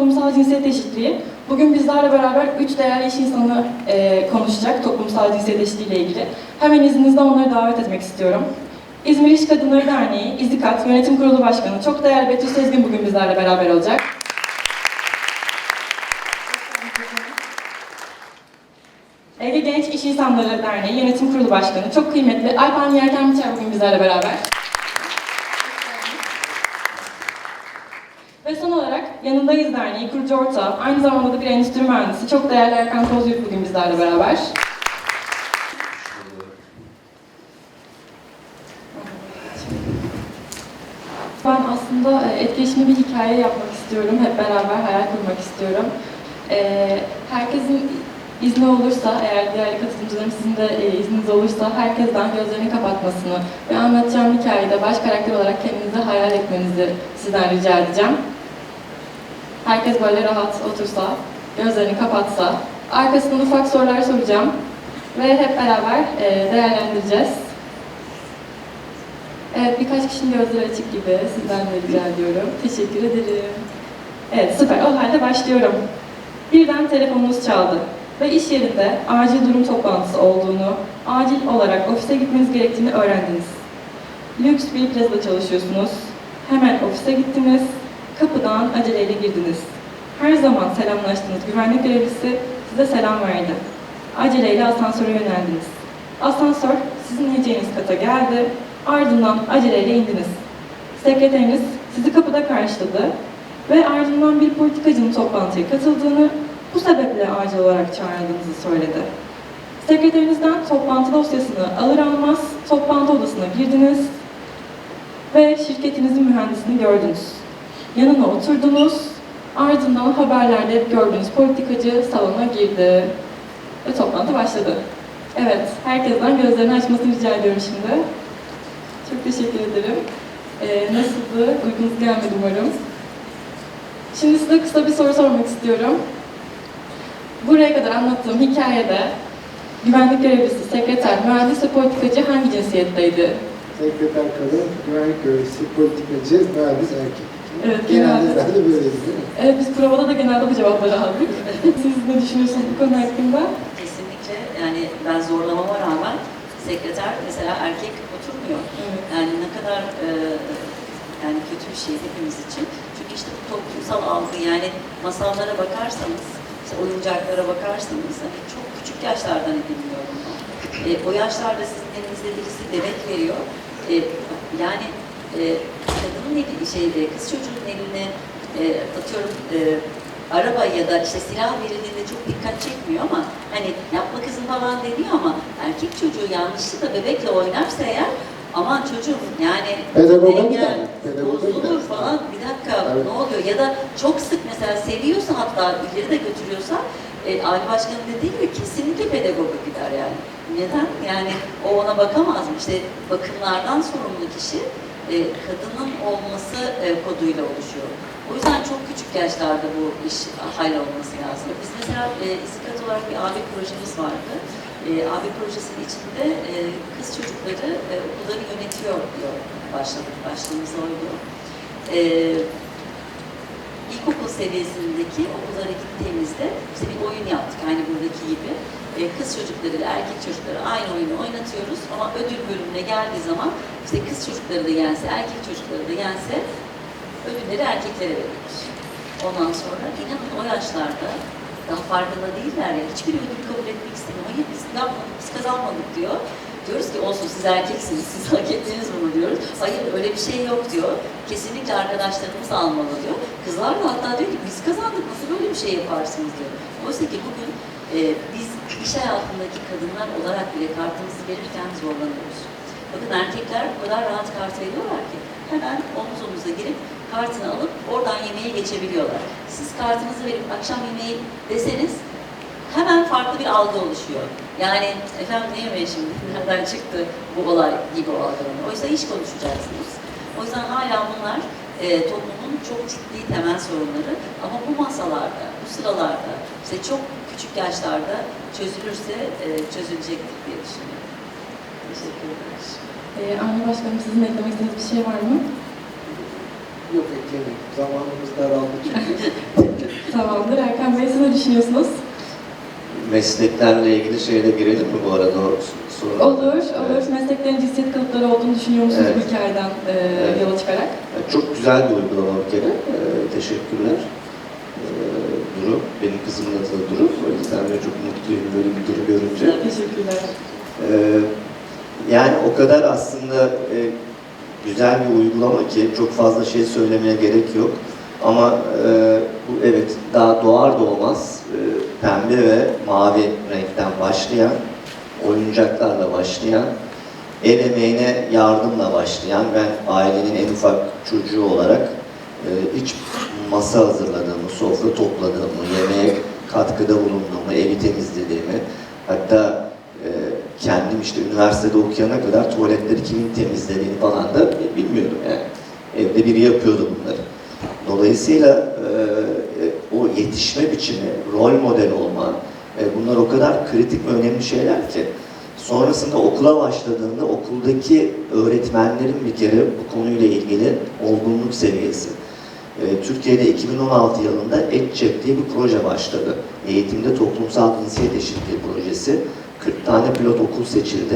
toplumsal cinsiyet eşitliği. Bugün bizlerle beraber üç değerli iş insanı e, konuşacak toplumsal cinsiyet eşitliği ile ilgili. Hemen izninizle onları davet etmek istiyorum. İzmir İş Kadınları Derneği, İZİKAT Yönetim Kurulu Başkanı, çok değerli Betül Sezgin bugün bizlerle beraber olacak. Ege Genç İş İnsanları Derneği Yönetim Kurulu Başkanı, çok kıymetli Alpan Yerken Biçer bugün bizlerle beraber. Ve son olarak Yanındayız Derneği kurucu ortağı, aynı zamanda da bir endüstri mühendisi, çok değerli Erkan Kozyurt bugün bizlerle beraber. Ben aslında e, etkileşimli bir hikaye yapmak istiyorum, hep beraber hayal kurmak istiyorum. E, Herkesin izni olursa, eğer diğer katılımcıların sizin de e, izniniz olursa herkesten gözlerini kapatmasını ve anlatacağım hikayede baş karakter olarak kendinizi hayal etmenizi sizden rica edeceğim. Herkes böyle rahat otursa, gözlerini kapatsa, arkasından ufak sorular soracağım ve hep beraber e, değerlendireceğiz. Evet, birkaç kişinin gözleri açık gibi sizden de rica ediyorum. Teşekkür ederim. Evet, süper. O halde başlıyorum. Birden telefonunuz çaldı ve iş yerinde acil durum toplantısı olduğunu, acil olarak ofise gitmeniz gerektiğini öğrendiniz. Lüks bir plazada çalışıyorsunuz. Hemen ofise gittiniz. Kapıdan aceleyle girdiniz. Her zaman selamlaştığınız güvenlik görevlisi size selam verdi. Aceleyle asansöre yöneldiniz. Asansör sizin ineceğiniz kata geldi. Ardından aceleyle indiniz. Sekreteriniz sizi kapıda karşıladı ve ardından bir politikacının toplantıya katıldığını, bu sebeple acil olarak çağrıldığınızı söyledi. Sekreterinizden toplantı dosyasını alır almaz toplantı odasına girdiniz ve şirketinizin mühendisini gördünüz. Yanına oturdunuz, ardından haberlerde hep gördüğünüz politikacı salona girdi ve toplantı başladı. Evet, herkesten gözlerini açmasını rica ediyorum şimdi. Çok teşekkür ederim. Ee, nasıldı? Uykunuz gelmedi umarım. Şimdi size kısa bir soru sormak istiyorum. Buraya kadar anlattığım hikayede güvenlik görevlisi, sekreter, mühendis ve politikacı hangi cinsiyetteydi? Sekreter kadın, güvenlik görevlisi, politikacı, mühendis erkek. Evet, Genelde genelde. zaten böyleyiz değil mi? Evet, biz provada da genelde bu cevapları aldık. Siz ne düşünüyorsunuz bu konu hakkında? Kesinlikle yani ben zorlamama rağmen sekreter mesela erkek oturmuyor. Evet. Yani ne kadar e, yani kötü bir şey hepimiz için. Çünkü işte bu toplumsal algı yani masallara bakarsanız, işte oyuncaklara bakarsanız hani çok küçük yaşlardan ediniliyor bunu. E, o yaşlarda sizin elinizde birisi bebek veriyor. E, yani e, kadının eli, şey, e, kız çocuğun eline e, atıyorum e, araba ya da işte silah verildiğinde çok dikkat çekmiyor ama hani yapma kızım falan deniyor ama erkek çocuğu yanlışlıkla bebekle oynarsa eğer aman çocuğum yani engel, bozulur falan bir dakika Evet. ne oluyor ya da çok sık mesela seviyorsa hatta ileri de götürüyorsa e, Ali Başkan'ın dediği gibi kesinlikle pedagoga gider yani. Neden? Yani o ona bakamaz mı? İşte bakımlardan sorumlu kişi e, kadının olması e, koduyla oluşuyor. O yüzden çok küçük yaşlarda bu iş hallolması lazım. Biz mesela e, olarak bir AB projemiz vardı. E, AB projesinin içinde e, kız çocukları e, okulları yönetiyor diyor başladık. Başlığımız oydu. E, ilkokul seviyesindeki okullara gittiğimizde işte bir oyun yaptık aynı buradaki gibi. E, kız çocukları ile erkek çocukları aynı oyunu oynatıyoruz ama ödül bölümüne geldiği zaman işte kız çocukları da yense, erkek çocukları da yense ödülleri erkeklere veriyoruz. Ondan sonra inanın o yaşlarda daha farkında değiller ya. Hiçbir ödül kabul etmek istemiyor. Hayır biz yapmadık, biz kazanmadık diyor. Diyoruz ki olsun siz erkeksiniz, siz hak ettiniz bunu diyoruz. Hayır öyle bir şey yok diyor. Kesinlikle arkadaşlarımız almalı diyor. Kızlar da hatta diyor ki biz kazandık nasıl böyle bir şey yaparsınız diyor. Oysa ki bugün e, biz iş hayatındaki kadınlar olarak bile kartımızı verirken zorlanıyoruz. Bakın erkekler o kadar rahat kart veriyorlar ki hemen omuz omuza girip kartını alıp oradan yemeğe geçebiliyorlar. Siz kartınızı verip akşam yemeği deseniz hemen farklı bir algı oluşuyor. Yani efendim ne yemeği şimdi, nereden çıktı bu olay gibi o algılanıyor. Oysa iş konuşacaksınız. O yüzden hala bunlar e, toplumun çok ciddi temel sorunları. Ama bu masalarda, bu sıralarda, işte çok küçük yaşlarda çözülürse e, çözülecektir diye düşünüyorum. Teşekkür ederim. Ee, Avni Başkanım sizin eklemek istediğiniz bir şey var mı? Yok eklemeyin. Zamanımız daraldı çünkü. Tamamdır. Erkan Bey siz ne düşünüyorsunuz? Mesleklerle ilgili şeyle girelim mi bu arada o soru? Olur, olur. Mesleklerin cinsiyet kalıpları olduğunu düşünüyor musunuz Evet. bu hikayeden e, Evet. yola çıkarak? Çok güzel bir uygulama bir kere. Ee, teşekkürler. Duru, benim kızımın adı da Duru. O yüzden de çok mutluyum böyle bir Duru görünce. Teşekkürler. Ee, yani o kadar aslında e, güzel bir uygulama ki çok fazla şey söylemeye gerek yok. Ama e, bu evet daha doğar doğmaz e, pembe ve mavi renkten başlayan, oyuncaklarla başlayan, el emeğine yardımla başlayan ben ailenin en ufak çocuğu olarak e, hiç masa hazırladığımı, sofra topladığımı, yemeğe katkıda bulunduğumu, evi temizlediğimi, hatta e, kendim işte üniversitede okuyana kadar tuvaletleri kimin temizlediğini falan da bilmiyordum yani. Evde biri yapıyordu bunları. Dolayısıyla e, e, o yetişme biçimi, rol model olma, e, bunlar o kadar kritik ve önemli şeyler ki sonrasında okula başladığında okuldaki öğretmenlerin bir kere bu konuyla ilgili olgunluk seviyesi. E, Türkiye'de 2016 yılında EdCep diye bir proje başladı. Eğitimde toplumsal cinsiyet eşitliği projesi. 40 tane pilot okul seçildi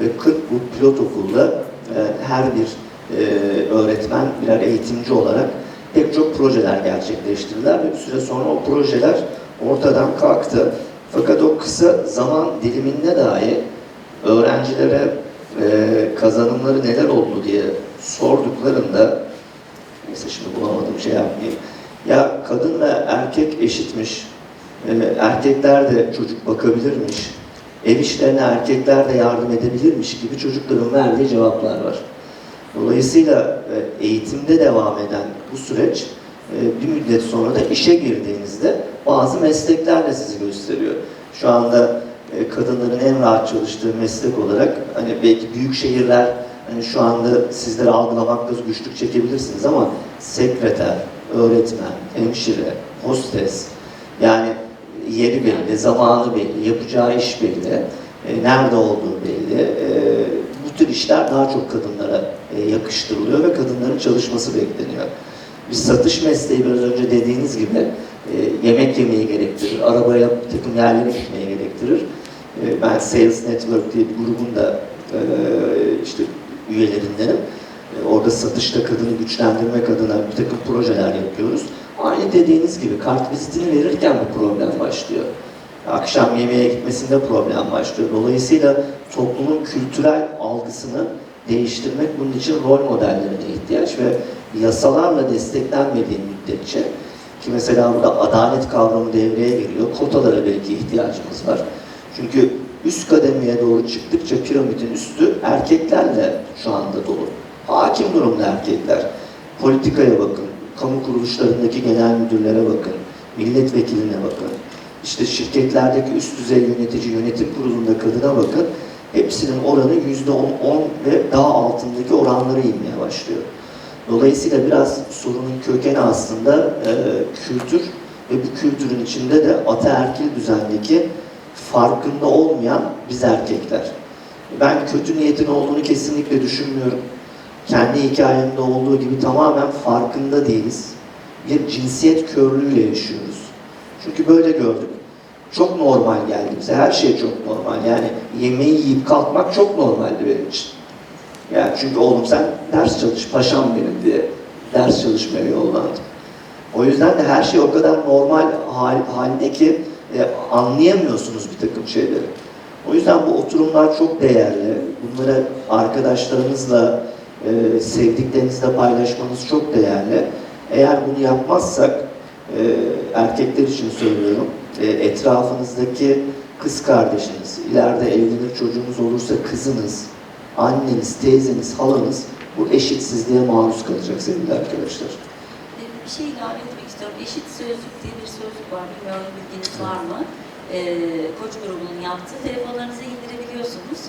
ve 40 bu pilot okulda e, her bir e, öğretmen birer eğitimci olarak pek çok projeler gerçekleştirdiler ve bir süre sonra o projeler ortadan kalktı. Fakat o kısa zaman diliminde dahi öğrencilere e, kazanımları neler oldu diye sorduklarında şimdi bulamadım şey yapmayayım. Ya kadın ve erkek eşitmiş, e, erkekler de çocuk bakabilirmiş, ev işlerine erkekler de yardım edebilirmiş gibi çocukların verdiği cevaplar var. Dolayısıyla e, eğitimde devam eden bu süreç e, bir müddet sonra da işe girdiğinizde bazı mesleklerle sizi gösteriyor. Şu anda e, kadınların en rahat çalıştığı meslek olarak hani belki büyük şehirler hani şu anda sizleri algılamakta güçlük çekebilirsiniz ama sekreter, öğretmen, hemşire, hostes yani yeri belli, zamanı belli, yapacağı iş belli, e, nerede olduğu belli. E, bu tür işler daha çok kadınlara e, yakıştırılıyor ve kadınların çalışması bekleniyor. Bir satış mesleği biraz önce dediğiniz gibi e, yemek yemeyi gerektirir, arabaya bir takım yerlere gitmeyi gerektirir. E, ben Sales Network diye bir grubun da e, işte üyelerindenim. E, orada satışta kadını güçlendirmek adına bir takım projeler yapıyoruz. Aynı dediğiniz gibi kart vizitini verirken bir problem başlıyor. Akşam yemeğe gitmesinde problem başlıyor. Dolayısıyla toplumun kültürel algısını değiştirmek bunun için rol modellerine ihtiyaç ve yasalarla desteklenmediği müddetçe ki mesela burada adalet kavramı devreye giriyor. Kotalara belki ihtiyacımız var. Çünkü üst kademeye doğru çıktıkça piramidin üstü erkeklerle şu anda dolu. Hakim durumda erkekler. Politikaya bakın, kamu kuruluşlarındaki genel müdürlere bakın, milletvekiline bakın, işte şirketlerdeki üst düzey yönetici yönetim kurulunda kadına bakın. Hepsinin oranı yüzde on, on ve daha altındaki oranları inmeye başlıyor. Dolayısıyla biraz sorunun kökeni aslında e, kültür ve bu kültürün içinde de ataerkil düzendeki farkında olmayan biz erkekler. Ben kötü niyetin olduğunu kesinlikle düşünmüyorum. Kendi hikayemde olduğu gibi tamamen farkında değiliz. Bir cinsiyet körlüğüyle yaşıyoruz. Çünkü böyle gördük. Çok normal geldi bize. Her şey çok normal. Yani yemeği yiyip kalkmak çok normaldi benim için. Yani çünkü oğlum sen ders çalış, paşam benim diye ders çalışmaya yollandım. O yüzden de her şey o kadar normal hal, halde ki e, anlayamıyorsunuz bir takım şeyleri. O yüzden bu oturumlar çok değerli. Bunları arkadaşlarınızla, e, sevdiklerinizle paylaşmanız çok değerli. Eğer bunu yapmazsak, e, erkekler için söylüyorum, etrafınızdaki kız kardeşiniz, ileride evlenir çocuğunuz olursa kızınız, anneniz, teyzeniz, halanız bu eşitsizliğe maruz kalacak sevgili arkadaşlar. Bir şey ilave etmek istiyorum. Eşit sözlük diye bir sözlük var. Bilmiyorum bilginiz var mı? Ee, Koç grubunun yaptığı. Telefonlarınıza indirebiliyorsunuz.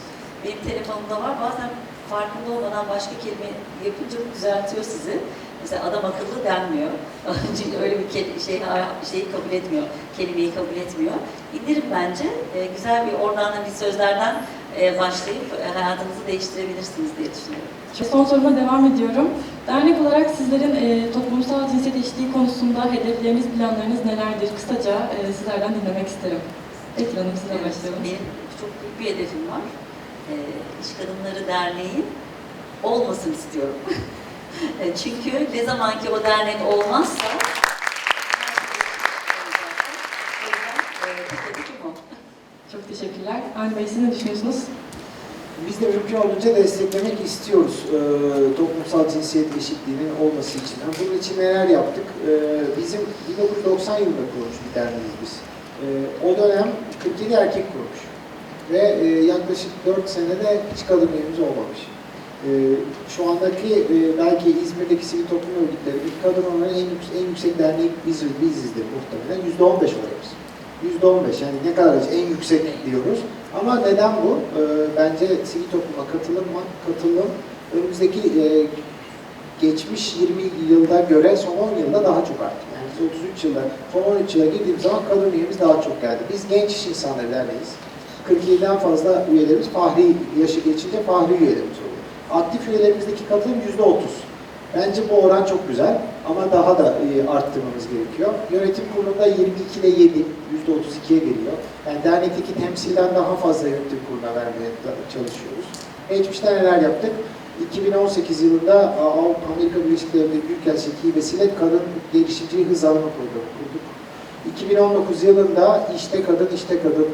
Benim telefonumda var. Bazen farkında olmadan başka kelime yapınca bu düzeltiyor sizi. Mesela adam akıllı denmiyor. Çünkü öyle bir şey şeyi kabul etmiyor. Kelimeyi kabul etmiyor. İndirin bence. Ee, güzel bir oradan da bir sözlerden e, başlayıp e, hayatınızı değiştirebilirsiniz diye düşünüyorum. Son soruma devam ediyorum. Dernek olarak sizlerin e, toplumsal cinsiyet eşitliği konusunda hedefleriniz, planlarınız nelerdir? Kısaca e, sizlerden dinlemek isterim. Ekin Hanım size Evet, başlayalım. Benim çok büyük bir hedefim var. Ee, İş Kadınları Derneği olmasın istiyorum. E, Çünkü ne zaman ki o dernek olmazsa e. Çok teşekkürler. Avni Bey siz ne düşünüyorsunuz? Biz de mümkün olduğunca desteklemek istiyoruz e, toplumsal cinsiyet eşitliğinin olması için. Ha, bunun için neler yaptık? E, bizim 1990 yılında kurulmuş bir derneğiz biz. E, o dönem 47 erkek kurmuş. Ve e, yaklaşık 4 senede hiç kadın üyemiz olmamış. E, şu andaki e, belki İzmir'deki sivil toplum örgütleri bir kadın oranı en, yüksek, en yüksek derneği biz, bizizdir muhtemelen. %15 oranımız. %15 yani ne kadar en yüksek diyoruz. Ama neden bu? Ee, bence sivil topluma katılım, katılım önümüzdeki e, geçmiş 20 yılda göre son 10 yılda daha çok arttı. Yani biz 33 yılda, son 13 yıla girdiğimiz zaman kadın üyemiz daha çok geldi. Biz genç iş insanları derneğiz. 47'den fazla üyelerimiz fahri yaşı geçince fahri üyelerimiz oluyor. Aktif üyelerimizdeki katılım %30. Bence bu oran çok güzel ama daha da e, arttırmamız gerekiyor. Yönetim kurulunda 22'de 7, %32'ye geliyor. Yani dernekteki temsilden daha fazla yönetim kuruluna vermeye çalışıyoruz. Geçmişte neler yaptık? 2018 yılında Avrupa Amerika Birleşik Devletleri Büyükelçisi hibesiyle kadın girişimciliği hızlanma programı kurduk. 2019 yılında işte kadın işte kadın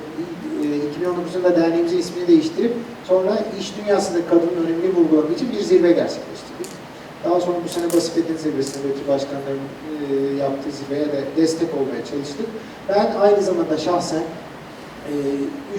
e, 2019 yılında derneğimizin ismini değiştirip sonra iş dünyasında kadının önemini vurgulamak için bir zirve gerçekleştirdik. Daha sonra bu sene Basifet'in zirvesinde Betül Başkanların e, yaptığı zirveye de destek olmaya çalıştık. Ben aynı zamanda şahsen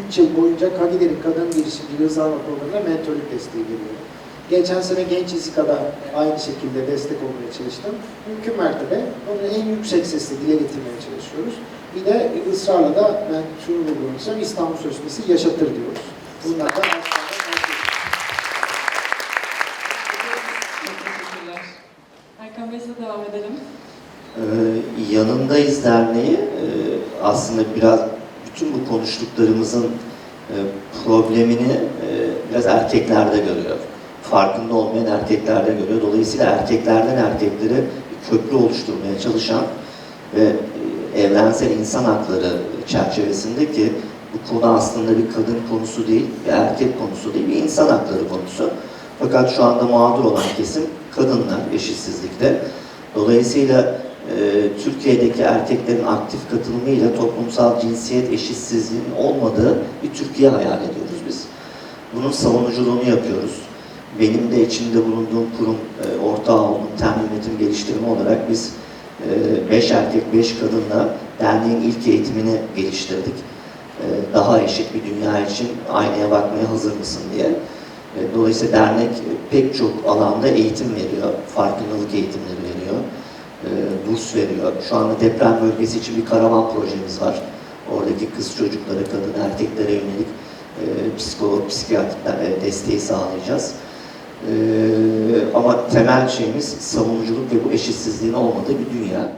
3 yıl boyunca Kagider'in Kadın Girişimciliği Hızlanma Programı'na mentorluk desteği veriyorum. Geçen sene Genç İzika'da aynı şekilde destek olmaya çalıştım. Mümkün mertebe onu en yüksek sesle dile getirmeye çalışıyoruz. Bir de ısrarla da ben şunu istiyorum, İstanbul Sözleşmesi yaşatır diyoruz. Bunlar da aslında Çok teşekkürler. Erkan Bey size devam edelim. Ee, yanındayız derneği e, aslında biraz bütün bu konuştuklarımızın e, problemini e, biraz erkeklerde görüyor. Farkında olmayan erkeklerde görüyor. Dolayısıyla erkeklerden erkeklere bir köprü oluşturmaya çalışan ve e, evrensel insan hakları çerçevesinde ki bu konu aslında bir kadın konusu değil, bir erkek konusu değil, bir insan hakları konusu. Fakat şu anda mağdur olan kesim kadınlar eşitsizlikte. Dolayısıyla e, Türkiye'deki erkeklerin aktif katılımıyla toplumsal cinsiyet eşitsizliğinin olmadığı bir Türkiye hayal ediyoruz biz. Bunun savunuculuğunu yapıyoruz. Benim de içinde bulunduğum kurum e, ortağı olduğum tem yönetim geliştirme olarak biz 5 erkek 5 kadınla derneğin ilk eğitimini geliştirdik. E, daha eşit bir dünya için aynaya bakmaya hazır mısın diye. E, Dolayısıyla dernek pek çok alanda eğitim veriyor, farkındalık eğitimleri veriyor, e, burs veriyor. Şu anda deprem bölgesi için bir karavan projemiz var. Oradaki kız çocuklara, kadın erkeklere yönelik e, psikolog, psikiyatrikler e, desteği sağlayacağız. E, ama temel şeyimiz savunuculuk ve bu eşitsizliğin olmadığı bir dünya.